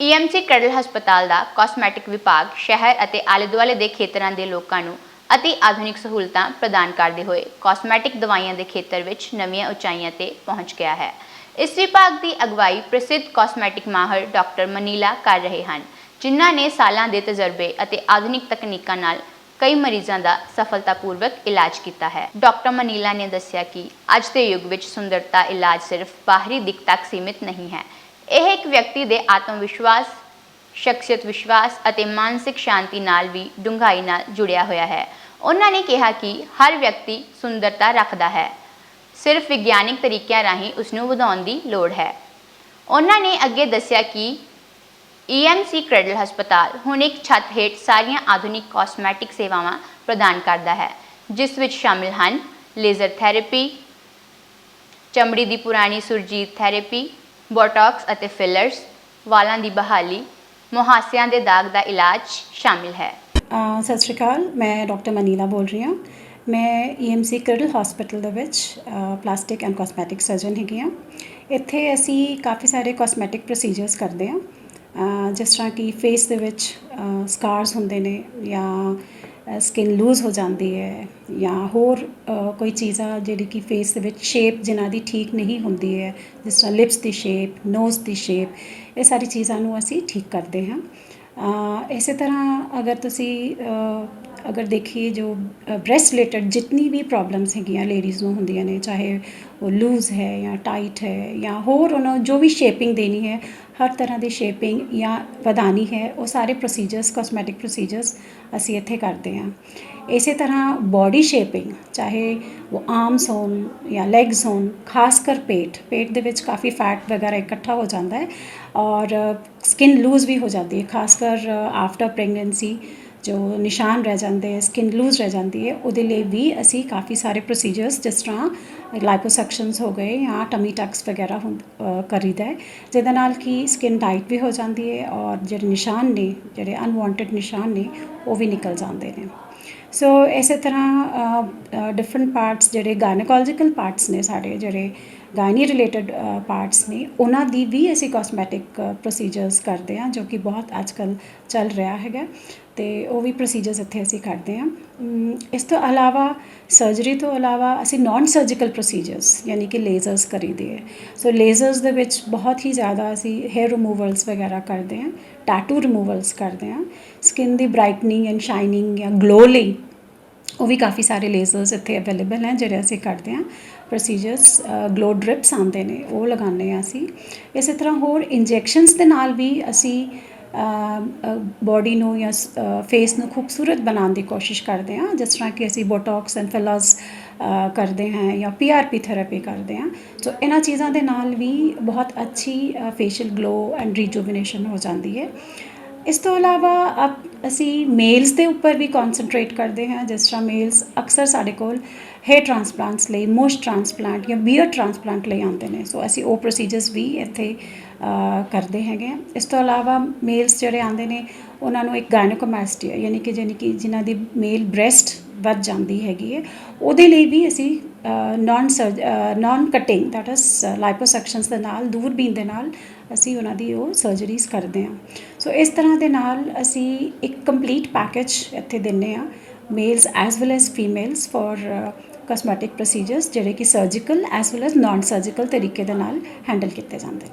EMC ਕੜਲ ਹਸਪਤਾਲ ਦਾ cosmetic ਵਿਭਾਗ ਸ਼ਹਿਰ ਅਤੇ ਆਲੇ-ਦੁਆਲੇ ਦੇ ਖੇਤਰਾਂ ਦੇ ਲੋਕਾਂ ਨੂੰ ਅਤੀ ਆਧੁਨਿਕ ਸਹੂਲਤਾਂ ਪ੍ਰਦਾਨ ਕਰਦੇ ਹੋਏ ਕਾਸਮੈਟਿਕ ਦਵਾਈਆਂ ਦੇ ਖੇਤਰ ਵਿੱਚ ਨਵੀਆਂ ਉਚਾਈਆਂ ਤੇ ਪਹੁੰਚ ਗਿਆ ਹੈ। ਇਸ ਵਿਭਾਗ ਦੀ ਅਗਵਾਈ ਪ੍ਰਸਿੱਧ ਕਾਸਮੈਟਿਕ ਮਾਹਰ ਡਾਕਟਰ ਮਨੀਲਾ ਕਰ ਰਹੇ ਹਨ, ਜਿਨ੍ਹਾਂ ਨੇ ਸਾਲਾਂ ਦੇ ਤਜਰਬੇ ਅਤੇ ਆਧੁਨਿਕ ਤਕਨੀਕਾਂ ਨਾਲ ਕਈ ਮਰੀਜ਼ਾਂ ਦਾ ਸਫਲਤਾਪੂਰਵਕ ਇਲਾਜ ਕੀਤਾ ਹੈ। ਡਾਕਟਰ ਮਨੀਲਾ ਨੇ ਦੱਸਿਆ ਕਿ ਅੱਜ ਦੇ ਯੁੱਗ ਵਿੱਚ ਸੁੰਦਰਤਾ ਇਲਾਜ ਸਿਰਫ ਬਾਹਰੀ ਦਿੱਖ ਤੱਕ ਸੀਮਿਤ ਨਹੀਂ ਹੈ ਇਹ ਇੱਕ ਵਿਅਕਤੀ ਦੇ ਆਤਮ ਵਿਸ਼ਵਾਸ, ਸ਼ਖਸੀਅਤ ਵਿਸ਼ਵਾਸ ਅਤੇ ਮਾਨਸਿਕ ਸ਼ਾਂਤੀ ਨਾਲ ਵੀ ਡੂੰਘਾਈ ਨਾਲ ਜੁੜਿਆ ਹੋਇਆ ਹੈ। ਉਹਨਾਂ ਨੇ ਕਿਹਾ ਕਿ ਹਰ ਵਿਅਕਤੀ ਸੁੰਦਰਤਾ ਰੱਖਦਾ ਹੈ। ਸਿਰਫ ਵਿਗਿਆਨਿਕ ਤਰੀਕਿਆਂ ਰਾਹੀਂ ਉਸ ਨੂੰ ਵਧਾਉਣ ਦੀ ਲੋੜ ਹੈ। ਉਹਨਾਂ ਨੇ ਅੱਗੇ ਦੱਸਿਆ ਕਿ ਈਐਮਸੀ ਕ੍ਰੈਡਲ ਹਸਪਤਾਲ ਹੁਣ ਇੱਕ ਛੱਤ ਹੇਠ ਸਾਰੀਆਂ ਆਧੁਨਿਕ ਕਾਸਮੈਟਿਕ ਸੇਵਾਵਾਂ ਪ੍ਰਦਾਨ ਕਰਦਾ ਹੈ, ਜਿਸ ਵਿੱਚ ਸ਼ਾਮਿਲ ਹਨ ਲੇਜ਼ਰ ਥੈਰੇਪੀ, ਚਮੜੀ ਦੀ ਪੁਰਾਣੀ ਸੁਰਜੀਤ ਥੈਰੇਪੀ ਬੋਟੌਕਸ ਅਤੇ ਫਿਲਰਸ, ਵਾਲਾਂ ਦੀ ਬਹਾਲੀ, ਮੁਹਾਸਿਆਂ ਦੇ ਦਾਗ ਦਾ ਇਲਾਜ ਸ਼ਾਮਿਲ ਹੈ। ਸਤਿ ਸ਼੍ਰੀ ਅਕਾਲ, ਮੈਂ ਡਾਕਟਰ ਮਨੀਲਾ ਬੋਲ ਰਹੀ ਹਾਂ। ਮੈਂ ਈਐਮਸੀ ਕਰਡਲ ਹਸਪੀਟਲ ਦੇ ਵਿੱਚ ਪਲਾਸਟਿਕ ਐਂਡ ਕਾਸਮੈਟਿਕ ਸਰਜਨ ਹੈਗੀ ਹਾਂ। ਇੱਥੇ ਅਸੀਂ ਕਾਫੀ ਸਾਰੇ ਕਾਸਮੈਟਿਕ ਪ੍ਰੋਸੀਜਰਸ ਕਰਦੇ ਹਾਂ। ਜਿਸ ਤਰ੍ਹਾਂ ਕਿ ਫੇਸ ਦੇ ਵਿੱਚ ਸਕਾਰਸ ਹੁੰਦੇ ਨੇ ਜਾਂ ਸਕਿਨ ਲੂਜ਼ ਹੋ ਜਾਂਦੀ ਹੈ ਜਾਂ ਹੋਰ ਅਹ, ਕੋਈ ਚੀਜ਼ਾਂ ਜਿਹੜੀ ਕਿ ਫੇਸ ਦੇ ਵਿੱਚ ਸ਼ੇਪ ਜਿਨ੍ਹਾਂ ਦੀ ਠੀਕ ਨਹੀਂ ਹੁੰਦੀ ਹੈ ਜਿਸ ਤਰ੍ਹਾਂ ਲਿਪਸ ਦੀ ਸ਼ੇਪ ਨੋਜ਼ ਦੀ ਸ਼ੇਪ ਇਹ ਸਾਰੀ ਚੀਜ਼ਾਂ ਨੂੰ ਅਸੀਂ ਠੀਕ ਕਰਦੇ ਹਾਂ। ਇਸੇ ਤਰ੍ਹਾਂ ਅਗਰ ਤੁਸੀਂ ਅਗਰ ਦੇਖੀਏ ਜੋ ਬ੍ਰੈਸਟ ਰਿਲੇਟਡ ਜਿਤਨੀ ਵੀ ਪ੍ਰੋਬਲਮਸ ਹੈਗੀਆਂ ਲੇਡੀਜ਼ ਨੂੰ ਹੁੰਦੀਆਂ ਨੇ ਚਾਹੇ ਉਹ ਲੂਜ਼ ਹੈ ਜਾਂ ਟਾਈਟ ਹੈ ਜਾਂ ਹੋਰ ਉਹਨਾਂ ਜੋ ਵੀ ਸ਼ੇਪਿੰਗ ਦੇਣੀ ਹੈ ਹਰ ਤਰ੍ਹਾਂ ਦੀ ਸ਼ੇਪਿੰਗ ਜਾਂ ਵਧਾਣੀ ਹੈ, ਉਹ ਸਾਰੇ ਪ੍ਰੋਸੀਜਰਸ ਕਾਸਮੈਟਿਕ ਪ੍ਰੋਸੀਜਰਸ ਅਸੀਂ ਇੱਥੇ ਕਰਦੇ ਹਾਂ। ਇਸੇ ਤਰ੍ਹਾਂ ਬਾਡੀ ਸ਼ੇਪਿੰਗ ਚਾਹੇ ਉਹ ਆਰਮਸ ਹੋਣ ਜਾਂ ਲੈਗਸ ਹੋਣ, ਖਾਸ ਕਰ ਪੇਟ ਪੇਟ ਦੇ ਵਿੱਚ ਕਾਫੀ ਫੈਟ ਵਗੈਰਾ ਇਕੱਠਾ ਹੋ ਜਾਂਦਾ ਹੈ ਔਰ ਸਕਿਨ ਲੂਜ਼ ਵੀ ਹੋ ਜਾਂਦੀ ਹੈ, ਖਾਸ ਕਰ ਆਫਟਰ ਪ੍ਰੈਗਨੈਂਸੀ ਜੋ ਨਿਸ਼ਾਨ ਰਹਿ ਜਾਂਦੇ ਹੈ ਸਕਿਨ ਲੂਜ਼ ਰਹਿ ਜਾਂਦੀ ਹੈ, ਉਹਦੇ ਲਈ ਵੀ ਅਸੀਂ ਕਾਫੀ ਸਾਰੇ ਪ੍ਰੋਸੀਜਰਸ ਜਿਸ ਤਰ੍ਹਾਂ ਲਾਈਪੋਸੈਕਸ਼ਨਸ ਹੋ ਗਏ ਜਾਂ ਟਮੀ ਟਕਸ ਵਗੈਰਾ ਹੁੰ- ਕਰੀਦਾ ਹੈ, ਜਿਹਦੇ ਨਾਲ ਕਿ ਸਕਿਨ ਟਾਈਟ ਵੀ ਹੋ ਜਾਂਦੀ ਹੈ ਔਰ ਜਿਹੜੇ ਨਿਸ਼ਾਨ ਨੇ, ਜਿਹੜੇ ਅਨਵਾਂਟਡ ਨਿਸ਼ਾਨ ਨੇ, ਉਹ ਵੀ ਨਿਕਲ ਜਾਂਦੇ ਨੇ। ਸੋ ਇਸੇ ਤਰ੍ਹਾਂ ਡਿਫਰੈਂਟ ਪਾਰਟਸ ਜਿਹੜੇ ਗਾਇਨੋਕੋਲੋਜੀਕਲ ਪਾਰਟਸ ਨੇ ਸਾਡੇ ਜਿਹੜੇ ਗਾਇਨੀ ਰਿਲੇਟਡ ਪਾਰਟਸ ਨੇ, ਉਹਨਾਂ ਦੀ ਵੀ ਅਸੀਂ ਕਾਸਮੈਟਿਕ ਪ੍ਰੋਸੀਜਰਸ uh, ਕਰਦੇ ਹਾਂ, ਜੋ ਕਿ ਬਹੁਤ ਅੱਜਕੱਲ ਚੱਲ ਰਿਹਾ ਹੈਗਾ ਤੇ ਉਹ ਵੀ ਪ੍ਰੋਸੀਜਰਸ ਇੱਥੇ ਅਸੀਂ ਕਰਦੇ ਹਾਂ। ਇਸ ਤੋਂ ਇਲਾਵਾ ਸਰਜਰੀ ਤੋਂ ਇਲਾਵਾ ਅਸੀਂ ਨਾਨ ਸਰਜੀਕਲ ਪ੍ਰੋਸੀਜਰਸ ਯਾਨੀ ਕਿ ਲੇਜ਼ਰਸ ਕਰੀਦੇ ਹੈ। ਸੋ ਲੇਜ਼ਰਸ ਦੇ ਵਿੱਚ ਬਹੁਤ ਹੀ ਜ਼ਿਆਦਾ ਅਸੀਂ ਹੇਅਰ ਰਿਮੂਵਲਸ ਵਗੈਰਾ ਕਰਦੇ ਹਾਂ ਟੈਟੂ ਰਿਮੂਵਲਸ ਕਰਦੇ ਹਾਂ। ਸਕਿਨ ਦੀ ਬ੍ਰਾਈਟਨਿੰਗ ਐਂਡ ਸ਼ਾਈਨਿੰਗ ਜਾਂ ਗਲੋ ਲਈ ਉਹ ਵੀ ਕਾਫੀ ਸਾਰੇ ਲੇਜ਼ਰਸ ਇੱਥੇ ਅਵੇਲੇਬਲ ਹੈ, ਜਿਹੜੇ ਅਸੀਂ ਕਰਦੇ ਹਾਂ। ਪ੍ਰੋਸੀਜਰਸ ਗਲੋ ਡ੍ਰਿਪਸ ਆਉਂਦੇ ਨੇ, ਉਹ ਲਗਾਉਂਦੇ ਹਾਂ ਅਸੀਂ। ਇਸੇ ਤਰ੍ਹਾਂ ਹੋਰ ਇੰਜੈਕਸ਼ਨਸ ਦੇ ਨਾਲ ਵੀ ਅਸੀਂ ਬਾਡੀ ਨੂੰ ਜਾਂ ਫੇਸ ਨੂੰ ਖੂਬਸੂਰਤ ਬਣਾਉਣ ਦੀ ਕੋਸ਼ਿਸ਼ ਕਰਦੇ ਹਾਂ। ਜਿਸ ਤਰ੍ਹਾਂ ਕਿ ਅਸੀਂ ਬੋਟੌਕਸ ਐਂਡ ਫਿਲਰਸ ਕਰਦੇ ਹਾਂ ਜਾਂ ਪੀਆਰਪੀ ਥੈਰੇਪੀ ਕਰਦੇ ਹਾਂ। ਸੋ ਇਹਨਾਂ ਚੀਜ਼ਾਂ ਦੇ ਨਾਲ ਵੀ ਬਹੁਤ ਅੱਛੀ ਫੇਸ਼ੀਅਲ ਗਲੋ ਐਂਡ ਰੀਜੂਵਿਨੇਸ਼ਨ ਹੋ ਜਾਂਦੀ ਹੈ। ਇਸ ਤੋਂ ਇਲਾਵਾ ਅਪ- ਅਸੀਂ ਮੇਲਸ ਦੇ ਉੱਪਰ ਵੀ ਕਨਸੈਂਟਰੇਟ ਕਰਦੇ ਹਾਂ, ਜਿਸ ਤਰ੍ਹਾਂ ਮੇਲਸ ਅਕਸਰ ਸਾਡੇ ਕੋਲ ਹੇਅਰ ਟ੍ਰਾਂਸਪਲਾਂਟਸ ਲਈ ਮੋਸਟ ਟ੍ਰਾਂਸਪਲਾਂਟ ਜਾਂ ਬੀਅਰ ਟ੍ਰਾਂਸਪਲਾਂਟ ਲਈ ਆਉਂਦੇ ਨੇ। ਸੋ ਅਸੀਂ ਉਹ ਪ੍ਰੋਸੀਜਰਸ ਵੀ ਇੱਥੇ ਕਰਦੇ ਹੈਗੇ ਹਾਂ। ਇਸ ਤੋਂ ਇਲਾਵਾ ਮੇਲਸ ਜਿਹੜੇ ਆਉਂਦੇ ਨੇ, ਉਹਨਾਂ ਨੂੰ ਇੱਕ ਗਾਇਨੋਕੋਮੈਸਟੀਆ ਯਾਨੀ ਕਿ ਜਾਣੀ ਕਿ ਜਿਨ੍ਹਾਂ ਦੀ ਮੇਲ ਬ੍ਰੈਸਟ ਵੱਧ ਜਾਂਦੀ ਹੈਗੀ ਹੈ, ਉਹਦੇ ਲਈ ਵੀ ਅਸੀਂ non non cutting that is liposuctions ਦੇ ਨਾਲ ਦੂਰਬੀਨ ਦੇ ਨਾਲ, ਅਸੀਂ ਉਹਨਾਂ ਦੀ ਉਹ ਸਰਜਰੀਜ਼ ਕਰਦੇ ਹਾਂ। ਸੋ ਇਸ ਤਰ੍ਹਾਂ ਦੇ ਨਾਲ ਅਸੀਂ ਇੱਕ ਕੰਪਲੀਟ ਪੈਕੇਜ ਇੱਥੇ ਦਿੰਨੇ ਆ males as well as females for cosmetic procedures ਜਿਹੜੇ ਕਿ surgical as well as non surgical ਤਰੀਕੇ ਦੇ ਨਾਲ ਹੈਂਡਲ ਕੀਤੇ ਜਾਂਦੇ ਨੇ।